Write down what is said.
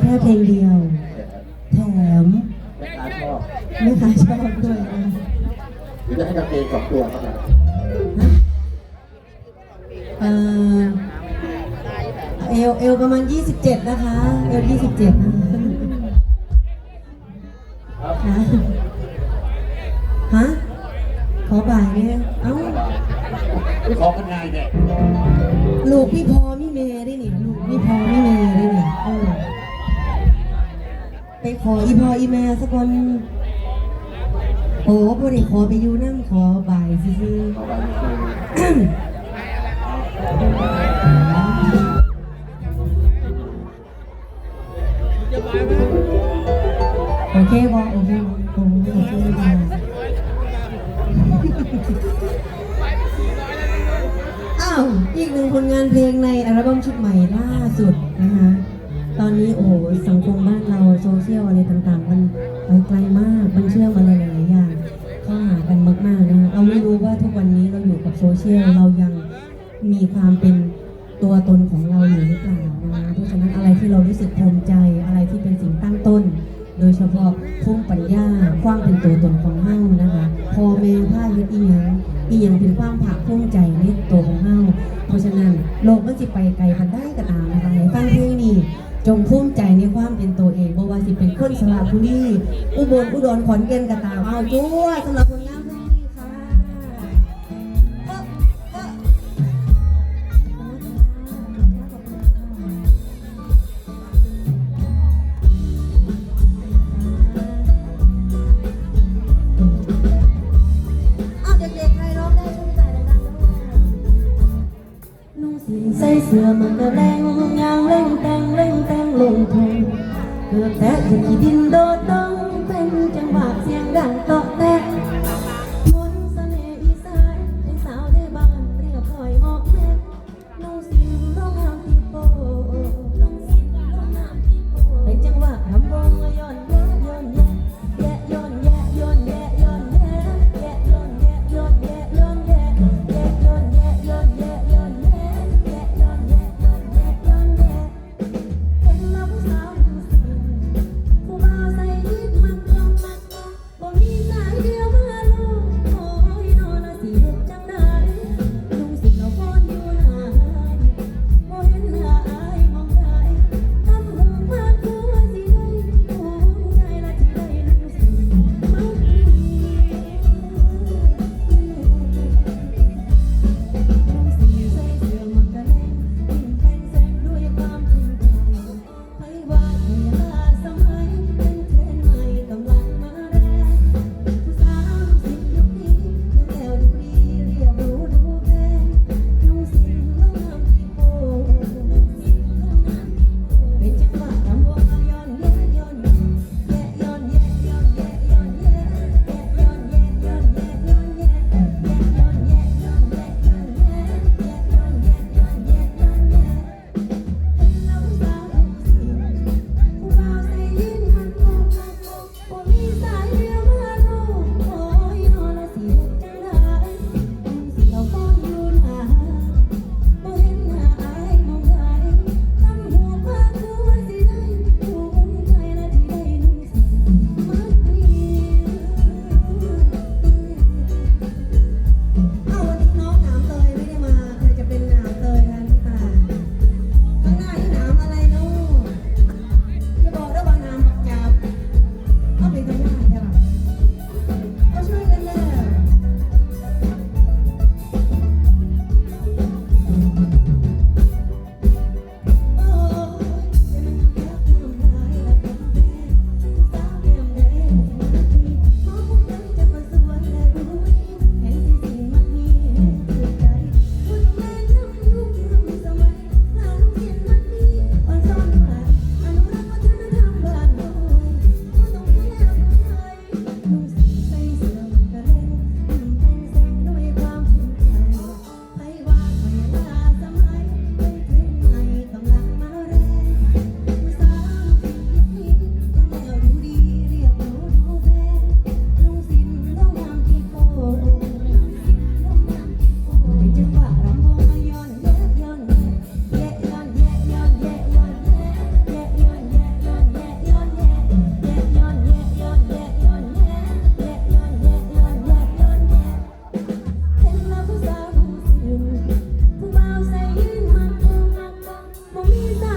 แค่เพลงเดียว แถมแม่ค้าชอบแม่ค้าชอบด้วยนะหรือจะให้กางเกงสองตัวครับเอ่อเอลเอลประมาณ 27 นะคะ เอล27นะคะฮะฮะ ขอบ่ายเนี่ยเอ้าไม่ขอกันง่ายเนี่ยลูกพี่พอพี่เมย์ได้นี่ลูกพี่พอพี่เมย์ได้นี่เออ ไปขออีพออีเมย์สักคนโอ้พอดีขอไปอยู่นั่งขอบ่ายซื่อเอาไปคือๆโอเคบอโอเคบอโอ้โอเคบออ้าวอีกหนึ่งผลงานเพลงในอัลบั้มชุดใหม่ล่าสุดนะคะ ตอนนี้โอ้โหสังคมบ้านเราโซเชียลอะไรต่างๆ มันไปไกลมากมันเชื่อมอะไรหลายๆอย่างเข้าหากันมากๆนะคะเราไม่รู้ว่าทุกวันนี้เราอยู่กับโซเชียลเรายังมีความเป็นตัวตนของเราอยู่หรือเปล่านะคะเพราะฉะนั้นอะไรที่เรารู้สึกภูมิใจอะไรที่เป็นสิ่งตั้งต้น โดยเฉพาะภูมิปัญญาความเป็นตัวตนของเฮ้านะคะพอแม่ผ้าเฮ็ดอีหยังอีหยังเป็นความภาคภูมิใจในตัวของเฮ้าเพราะฉะนั้นโลกมันสิไปไกลพันได้ก็ตาม จงภูมิใจในความเป็นตัวเองบ่ว่าสิเป็นคนสระบุรีอุบลอุดรขอนแก่นก็ตามเอาจั่วสำหรับผลงานเพลงนี้ค่ะเอาเด็กๆใครร้องได้ช่วยใส่ดังๆด้วยนุ่งสินใส่เสื้อมันก็แรง แต่ถึงขี้ดินโดดต้องเป็นจังหวะเสียงดังโต 감사합니다.